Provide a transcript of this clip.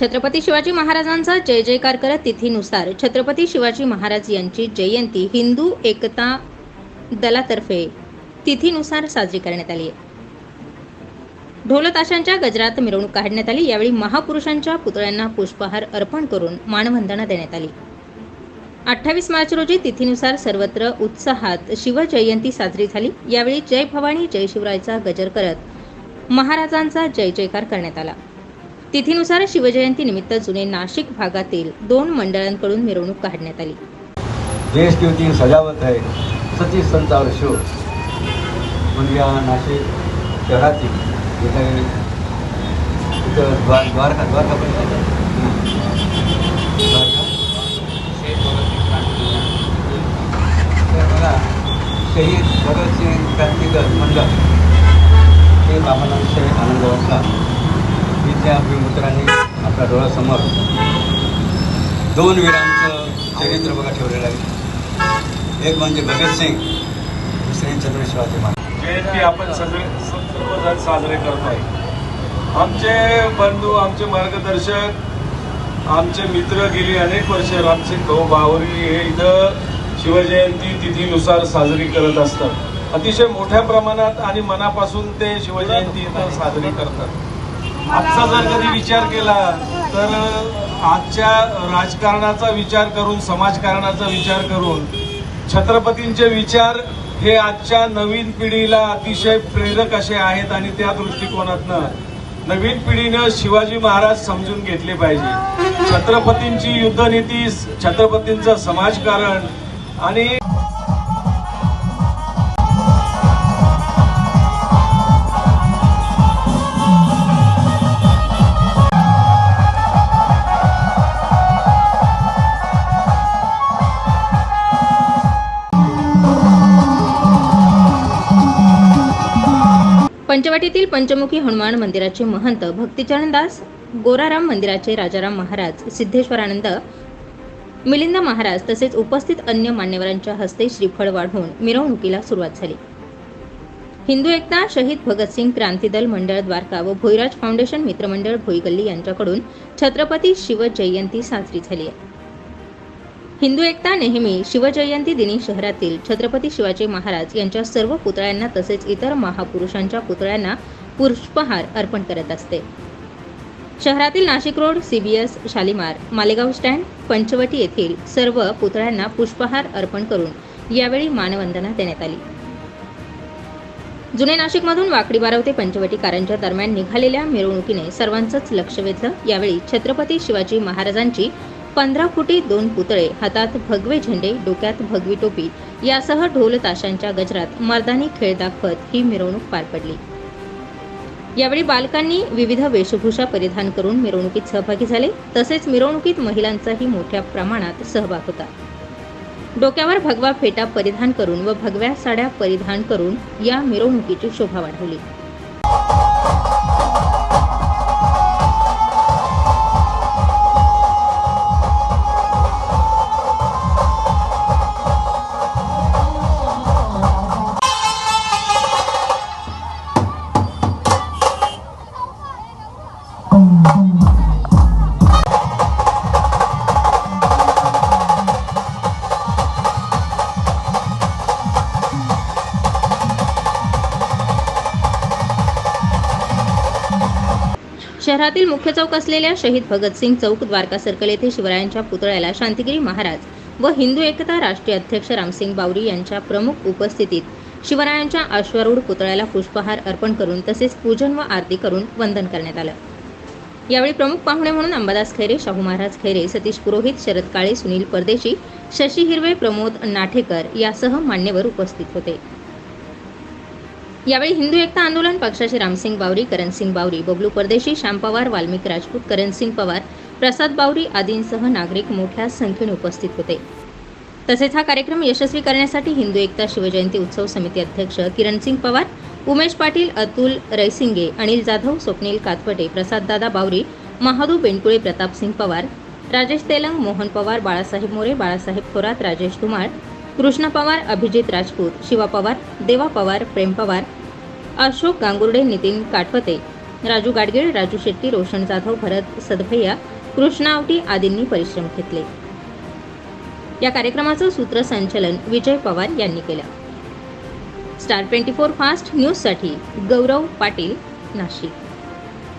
छत्रपती शिवाजी महाराजांचा जय जयकार करत तिथीनुसार छत्रपती शिवाजी महाराज यांची जयंती हिंदू एकता दलातर्फे तिथीनुसार साजरी करण्यात आली ढोलताशांच्या गजरात मिरवणूक काढण्यात आली. यावेळी महापुरुषांच्या पुतळ्यांना पुष्पहार अर्पण करून मानवंदना देण्यात आली. अठ्ठावीस मार्च रोजी तिथीनुसार सर्वत्र उत्साहात शिवजयंती साजरी झाली. यावेळी जय भवानी जय शिवरायचा गजर करत महाराजांचा जय जयकार करण्यात आला. तिथीनुसार शिवजयंती निमित्त जुने नाशिक भागातील दोन मंडळांकडून मिरवणूक काढण्यात आली. देश की होती सजावट है सती संचार शो. मग या नाशिक शहरातील द्वार द्वारका द्वारका बघा शहीद भगतसिंग क्रांतिकर मंडळ. हे बाबांना विषय आनंद वाटला मित्रांनी आपल्या डोळ्यासमोर दोन वीरांचं चरित्र बघा ठेवलेलं आहे. एक म्हणजे भगतसिंग दुसरे छत्रपती शिवाजी महाराज. जयंती आपण सगळे सर्वजण साजरे करत आमचे बंधू आमचे मार्गदर्शक आमचे मित्र गेली अनेक वर्ष रामसिंग भाऊ बावरी हे इथं शिवजयंती तिथीनुसार साजरी करत असतात. अतिशय मोठ्या प्रमाणात आणि मनापासून ते शिवजयंती इथं साजरी करतात. आजचा जर कधी विचार केला तर आजच्या राजकारणाचा विचार करून समाजकारणाचा विचार करून छत्रपतींचे विचार हे आजच्या नवीन पिढीला अतिशय प्रेरक असे आहेत आणि त्या दृष्टिकोनातनं नवीन पिढीनं शिवाजी महाराज समजून घेतले पाहिजे. छत्रपतींची युद्धनीती छत्रपतींचं समाजकारण आणि पंचवटीतील पंचमुखी हनुमान मंदिराचे महंत भक्तिचरणदास गोराराम मंदिराचे राजाराम महाराज सिद्धेश्वरानंद मिलिंद महाराज तसेच उपस्थित अन्य मान्यवरांच्या हस्ते श्रीफळ वाढवून मिरवणुकीला सुरुवात झाली. हिंदू एकता शहीद भगतसिंग क्रांती दल मंडळ द्वारका व भोईराज फाउंडेशन मित्रमंडळ भोईगल्ली यांच्याकडून छत्रपती शिवजयंती साजरी झाली आहे. हिंदू एकता नेहमी शिवजयंती दिनी शहरातील छत्रपती शिवाजी महाराज यांच्या सर्व पुतळ्यांना तसेच इतर महापुरुषांच्या पुतळ्यांना पुष्पहार अर्पण करत असते. शहरातील Nashik road CBS Shalimar Malegaon stand Panchavati येथील सर्व पुतळ्यांना पुष्पहार अर्पण करून यावेळी मानवंदना देण्यात आली. जुने नाशिकमधून वाकडी बाराव ते पंचवटी कारंजा दरम्यान निघालेल्या मिरवणुकीने सर्वांचंच लक्ष वेधलं. यावेळी छत्रपती शिवाजी महाराजांची पंधरा फुटी दोन पुतळे हातात भगवे झेंडे डोक्यात भगवी टोपी यासह ढोल ताशांच्या गजरात मर्दानी खेळ दाखवत ही मिरवणूक पार पडली. यावेळी बालकांनी विविध वेशभूषा परिधान करून मिरवणुकीत सहभागी झाले. तसेच मिरवणुकीत महिलांचाही मोठ्या प्रमाणात सहभाग होता. डोक्यावर भगवा फेटा परिधान करून व भगव्या साड्या परिधान करून या मिरवणुकीची शोभा वाढवली. शहरातील मुख्य चौक असलेल्या शहीद भगतसिंग चौक द्वारका सर्कल येथे शिवरायांच्या पुतळ्याला शांतिगिरी महाराज व हिंदू एकता राष्ट्रीय अध्यक्ष रामसिंग बावरी यांच्या प्रमुख उपस्थितीत शिवरायांच्या अश्वारूढ पुतळ्याला पुष्पहार अर्पण करून तसेच पूजन व आरती करून वंदन करण्यात आलं. यावेळी प्रमुख पाहुणे म्हणून अंबादास खैरे शाहू महाराज खैरे सतीश पुरोहित शरद काळे सुनील परदेशी शशी हिरवे प्रमोद नाठेकर यासह मान्यवर उपस्थित होते. यावेळी हिंदू एकता आंदोलन पक्षाचे रामसिंग बावरी करणसिंग बावरी बबलू परदेशी श्याम पवार वाल्मिक राजपूत करणसिंग पवार प्रसाद बावरी आदींसह नागरिक मोठ्या संख्येने उपस्थित होते. तसेच हा कार्यक्रम यशस्वी करण्यासाठी हिंदू एकता शिवजयंती उत्सव समिती अध्यक्ष किरणसिंग पवार उमेश पाटील अतुल रैसिंगे अनिल जाधव स्वप्नील कातपटे प्रसाददादा बावरी महादू बेंडकुळे प्रतापसिंग पवार राजेश तेलंग मोहन पवार बाळासाहेब मोरे बाळासाहेब थोरात राजेश धुमाळ कृष्णा पवार अभिजित राजपूत शिवा पवार देवा पवार प्रेम पवार अशोक गांगुर्डे नितीन काठवते राजू गाडगीळ राजू शेट्टी रोशन जाधव भरत सदभैया कृष्णा आवटी आदींनी परिश्रम घेतले. या कार्यक्रमाचं सूत्रसंचलन विजय पवार यांनी केलं. स्टार ट्वेंटी फोर फास्ट न्यूजसाठी गौरव पाटील नाशिक.